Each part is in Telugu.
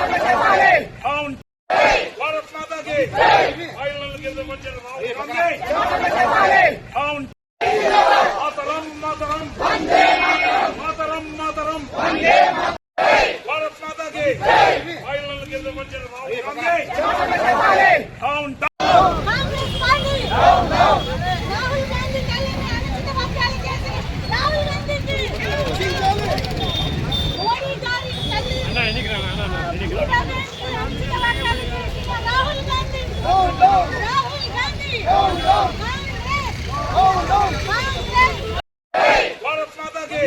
అవును భారత్ మాతా కి ఫైనల్ వచ్చిన రాహుల్ గాంధీ అవును మాతరం మాతరం మాతరం మాతరం భారత్ మాతా కి ఫైనల్ కింద వచ్చిన రాహుల్ గాంధీ అవును కాంగ్రెస్ పార్టీ రాహుల్ గాంధీ కళ్యాణ అనుచిత వ్యాఖ్యలు చేసి రాహుల్ గాంధీకి మోడీ గారి తల్లి విధానానికి అనుచిత వ్యాఖ్యలు చేసిన రాహుల్ గాంధీ రాహుల్ గాంధీ కాంగ్రెస్ కాంగ్రెస్ భారత్ మాతా కి ఫైనల్ కింద వచ్చిన రాహుల్ గాంధీ అవును మాతరం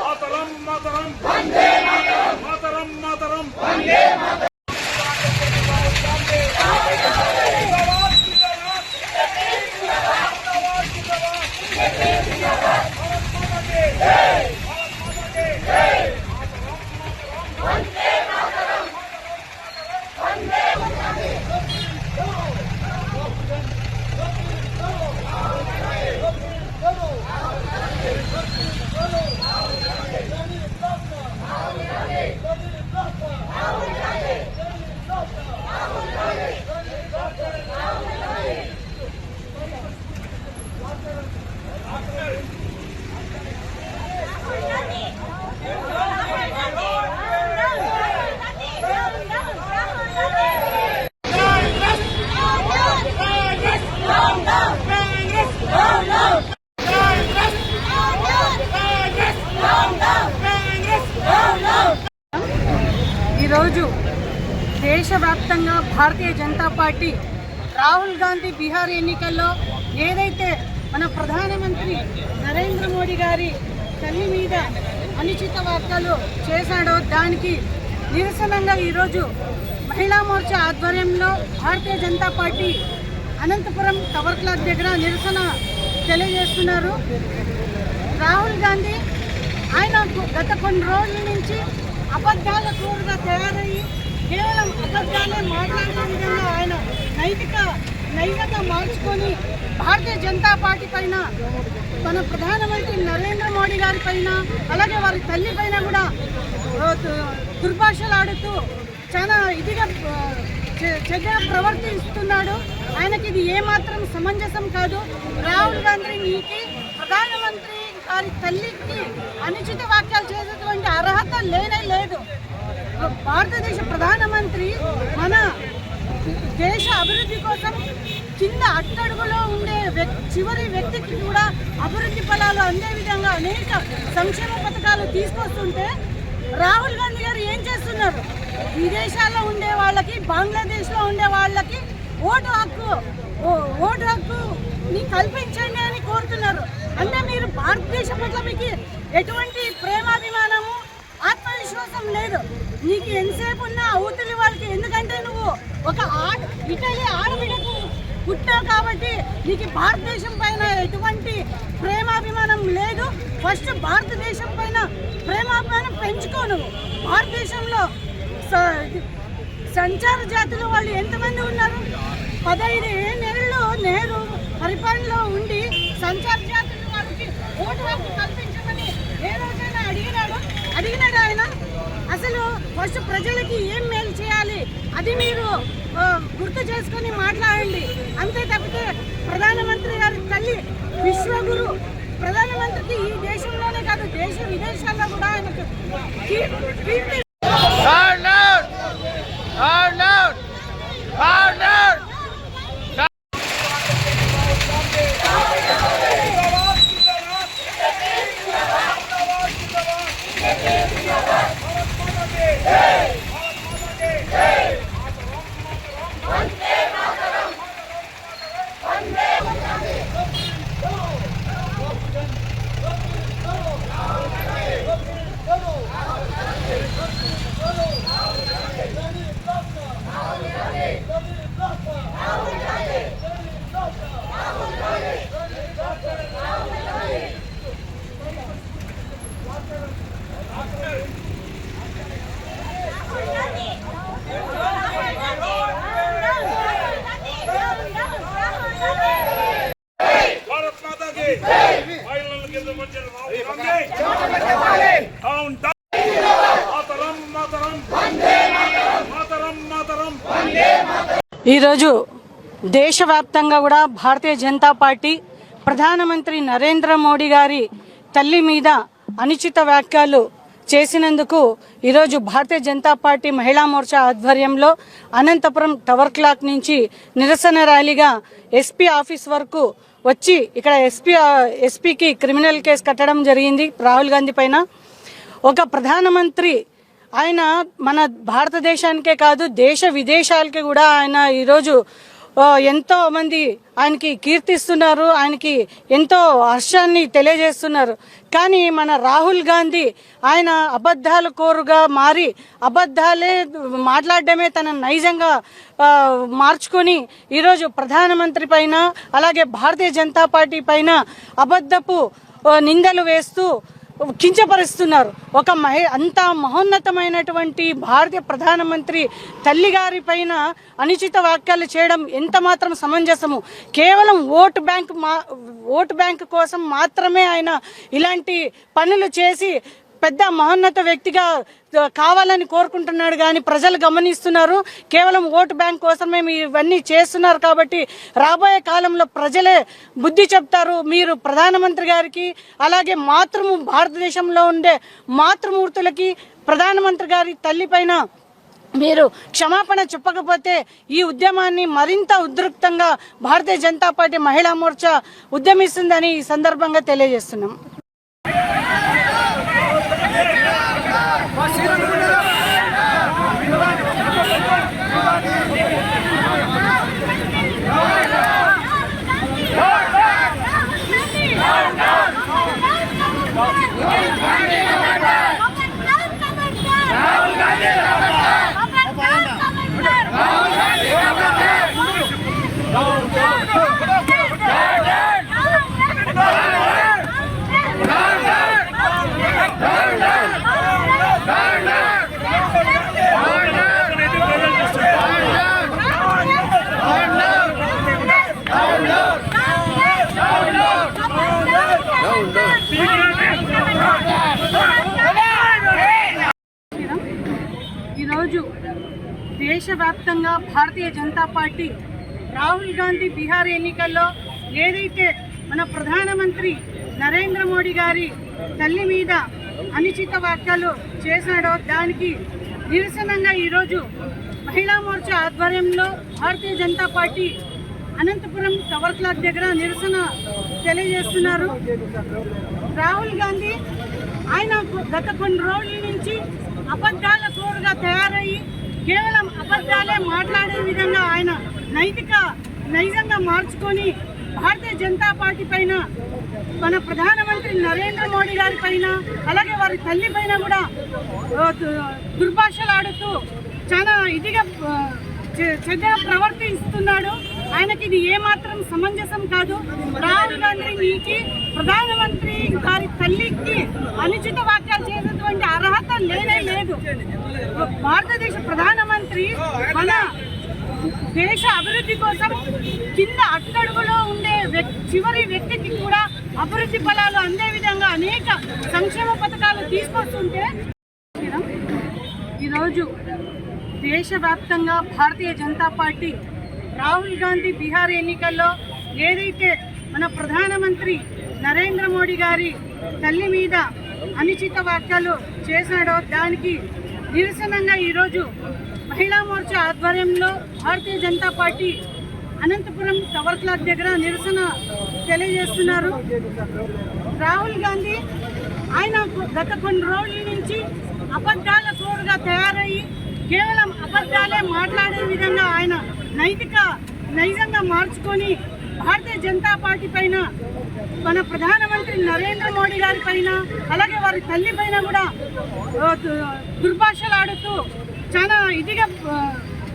మాతరం మాతరం దేశవ్యాప్తంగా భారతీయ జనతా పార్టీ రాహుల్ గాంధీ బీహార్ ఎన్నికల్లో ఏదైతే మన ప్రధానమంత్రి నరేంద్ర మోడీ గారి తల్లి మీద అనుచిత వార్తలు చేశాడో దానికి నిరసనంగా ఈరోజు మహిళా మోర్చా ఆధ్వర్యంలో Bharatiya Janata Party Anantapuram tower clock దగ్గర నిరసన తెలియజేస్తున్నారు. రాహుల్ గాంధీ ఆయన గత కొన్ని రోజుల నుంచి అబద్ధాల క్రూరుగా తయారయ్యి కేవలం అబద్ధాలే మాట్లాడే విధంగా ఆయన నైతిక నైతిక మార్చుకొని భారతీయ జనతా పార్టీ పైన మన ప్రధానమంత్రి నరేంద్ర మోడీ గారి పైన అలాగే వారి తల్లి పైన కూడా ఆ, దుర్భాషలు ఆడుతూ చాలా ఇదిగా ఆ, ప్రవర్తిస్తున్నాడు. ఆయనకి ఇది ఏమాత్రం సమంజసం కాదు. రాహుల్ గాంధీకి ప్రధానమంత్రి వారి తల్లికి అనుచిత వాక్యాలు చేసేటువంటి అర్హత లేనే లేదు. భారతదేశ ప్రధానమంత్రి మన దేశ అభివృద్ధి కోసం కింద అట్టడుగులో ఉండే చివరి వ్యక్తికి కూడా అభివృద్ధి ఫలాలు అందే విధంగా అనేక సంక్షేమ పథకాలు తీసుకొస్తుంటే రాహుల్ గాంధీ గారు ఏం చేస్తున్నారు? విదేశాల్లో ఉండే వాళ్ళకి బంగ్లాదేశ్లో ఉండే వాళ్ళకి ఓటు హక్కు ఓటు హక్కుని కల్పించండి అని కోరుతున్నారు. అంటే మీరు భారతదేశం పట్ల మీకు ఎటువంటి ప్రేమాభిమానము ఆత్మవిశ్వాసం లేదు. నీకు ఎంతసేపు ఉన్నా అవతలి వాళ్ళకి ఎందుకంటే నువ్వు ఒక ఆడ ఇటలీ ఆడబిడ్డకు పుట్టావు కాబట్టి నీకు భారతదేశం పైన ఎటువంటి ప్రేమాభిమానం లేదు. ఫస్ట్ భారతదేశం పైన ప్రేమాభిమానం పెంచుకో నువ్వు. భారతదేశంలో సంచార జాతులు వాళ్ళు ఎంతమంది ఉన్నారు? పదహైదు నెలలు నెహ్రూ పరిపాలనలో ఉండి సంచార జాతులు వాళ్ళకి ఓటు హక్కు కల్పించమని ఏ రోజైనా అడిగినాడు? అడిగినాడు ఆయన. అసలు ఫస్ట్ ప్రజలకి ఏం మేలు చేయాలి? అది మీరు గుర్తు చేసుకొని మాట్లాడండి. అంతే తప్పితే ప్రధానమంత్రి గారి తల్లి విశ్వగురు ప్రధానమంత్రికి ఈ దేశంలోనే కాదు దేశ విదేశాల్లో కూడా ఆయనకు ఈరోజు దేశవ్యాప్తంగా కూడా భారతీయ జనతా పార్టీ ప్రధానమంత్రి నరేంద్ర మోడీ గారి తల్లి మీద అనుచిత వ్యాఖ్యలు చేసినందుకు ఈరోజు భారతీయ జనతా పార్టీ మహిళా మోర్చా ఆధ్వర్యంలో అనంతపురం టవర్ క్లాక్ నుంచి నిరసన ర్యాలీగా ఎస్పీ ఆఫీస్ వరకు వచ్చి ఇక్కడ ఎస్పీ ఎస్పీకి క్రిమినల్ కేసు కట్టడం జరిగింది రాహుల్ గాంధీ పైన. ఒక ప్రధానమంత్రి ఆయన మన భారతదేశానికే కాదు దేశ విదేశాలకి కూడా ఆయన ఈరోజు ఎంతో మంది ఆయనకి కీర్తిస్తున్నారు ఆయనకి ఎంతో హర్షాన్ని తెలియజేస్తున్నారు. కానీ మన రాహుల్ గాంధీ ఆయన అబద్ధాల కోరుగా మారి అబద్ధాలే మాట్లాడడమే తన నైజంగా మార్చుకొని ఈరోజు ప్రధానమంత్రి పైన అలాగే భారతీయ జనతా పార్టీ పైన అబద్ధపు నిందలు వేస్తూ కించపరుస్తున్నారు. ఒక మహ అంత మహోన్నతమైనటువంటి భారతీయ ప్రధానమంత్రి తల్లి గారి పైన అనుచిత వ్యాఖ్యలు చేయడం ఎంత మాత్రం సమంజసము. కేవలం ఓటు బ్యాంక్ మా ఓటు బ్యాంక్ కోసం మాత్రమే ఆయన ఇలాంటి పనులు చేసి పెద్ద మహోన్నత వ్యక్తిగా కావాలని కోరుకుంటున్నాడు కానీ ప్రజలు గమనిస్తున్నారు. కేవలం ఓటు బ్యాంక్ కోసమే మీరు ఇవన్నీ చేస్తున్నారు కాబట్టి రాబోయే కాలంలో ప్రజలే బుద్ధి చెప్తారు. మీరు ప్రధానమంత్రి గారికి అలాగే మాతృము భారతదేశంలో ఉండే మాతృమూర్తులకి ప్రధానమంత్రి గారి తల్లిపైన మీరు క్షమాపణ చెప్పకపోతే ఈ ఉద్యమాన్ని మరింత ఉద్రిక్తంగా భారతీయ జనతా పార్టీ మహిళా మోర్చా ఉద్యమిస్తుందని ఈ సందర్భంగా తెలియజేస్తున్నాం. దేశవ్యాప్తంగా భారతీయ జనతా పార్టీ రాహుల్ గాంధీ బీహార్ ఎన్నికల్లో ఏదైతే మన ప్రధానమంత్రి నరేంద్ర మోడీ గారి తల్లి మీద అనుచిత వ్యాఖ్యలు చేశాడో దానికి నిరసనంగా ఈరోజు మహిళా మోర్చా ఆధ్వర్యంలో Bharatiya Janata Party Anantapuram tower clock దగ్గర నిరసన తెలియజేస్తున్నారు. రాహుల్ గాంధీ ఆయన గత కొన్ని రోజుల నుంచి అబద్ధాల కోరుగా తయారయ్యి కేవలం అబద్ధాలే మాట్లాడే విధంగా ఆయన నైతిక నైజంగా మార్చుకొని భారతీయ జనతా పార్టీ పైన మన ప్రధానమంత్రి నరేంద్ర మోడీ గారి పైన అలాగే వారి తల్లి పైన కూడా దు- దుర్భాషలాడుతూ చాలా ఇదిగా ఆ, చెడ్డగా ప్రవర్తిస్తున్నాడు. ఆయనకి ఇది ఏమాత్రం సమంజసం కాదు. రాహుల్ గాంధీ నీకి ప్రధానమంత్రి గారి తల్లికి అనుచిత వ్యాఖ్యలు చేసేటువంటి అర్హత లేనే లేదు. భారతదేశ ప్రధానమంత్రి మన దేశ అభివృద్ధి కోసం కింద అట్టడుగులో ఉండే చివరి వ్యక్తికి కూడా అభివృద్ధి ఫలాలు అందే విధంగా అనేక సంక్షేమ పథకాలు తీసుకొస్తుంటే ఈరోజు దేశవ్యాప్తంగా భారతీయ జనతా పార్టీ రాహుల్ గాంధీ బీహార్ ఎన్నికల్లో ఏదైతే మన ప్రధానమంత్రి నరేంద్ర మోడీ గారి తల్లి మీద అనుచిత వ్యాఖ్యలు చేశాడో దానికి నిరసనంగా ఈరోజు మహిళా మోర్చా ఆధ్వర్యంలో Bharatiya Janata Party Anantapuram tower clock దగ్గర నిరసన తెలియజేస్తున్నారు. రాహుల్ గాంధీ ఆయన గత కొన్ని రోజుల నుంచి అబద్ధాల తోడుగా తయారయ్యి కేవలం అబద్ధాలే మాట్లాడే విధంగా ఆయన నైతిక నైజంగా మార్చుకొని భారతీయ జనతా పార్టీ పైన మన ప్రధానమంత్రి నరేంద్ర మోడీ గారి పైన అలాగే వారి తల్లి పైన కూడా దుర్భాషలు ఆడుతూ చాలా ఇదిగా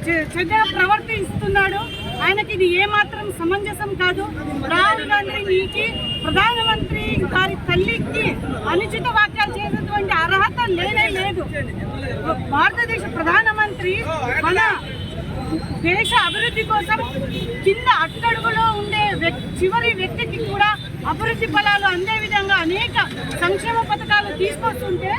చెడ్డగా ప్రవర్తిస్తున్నాడు. ఆయనకి ఇది ఏమాత్రం సమంజసం కాదు. రాహుల్ గాంధీ నీకి ప్రధానమంత్రి గారి తల్లికి అనుచిత వ్యాఖ్యలు చేసినటువంటి అర్హత లేనే లేదు. భారతదేశ ప్రధానమంత్రి మన దేశ అభివృద్ధి కోసం కింద అట్టడుగులో ఉండే చివరి వ్యక్తికి కూడా అభివృద్ధి ఫలాలు అందే విధంగా అనేక సంక్షేమ పథకాలు తీసుకొస్తుంటే